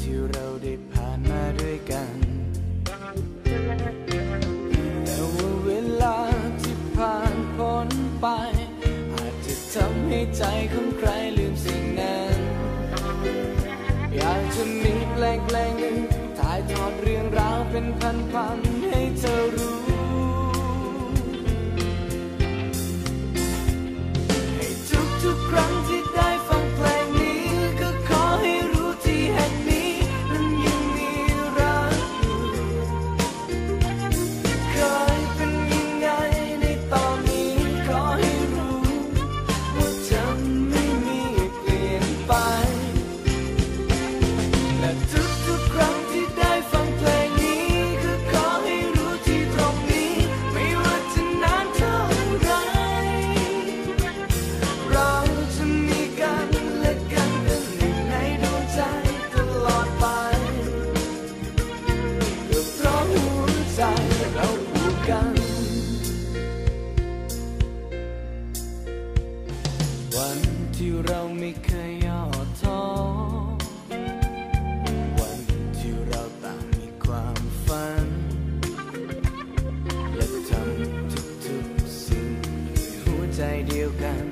ที่เราได้ผ่านมาด้วยกัน แต่ว่าเวลาที่ผ่านพ้นไป อาจจะทำให้ใจของใครลืมสิ่งนั้น อยากจะมีแพลงๆหนึ่งถ่ายทอดเรื่องราวเป็นพันๆ ใจเราผูกกัน วันที่เราไม่เคยย่อท้อ วันที่เราต่างมีความฝัน และทำทุกๆสิ่งในหัวใจเดียวกัน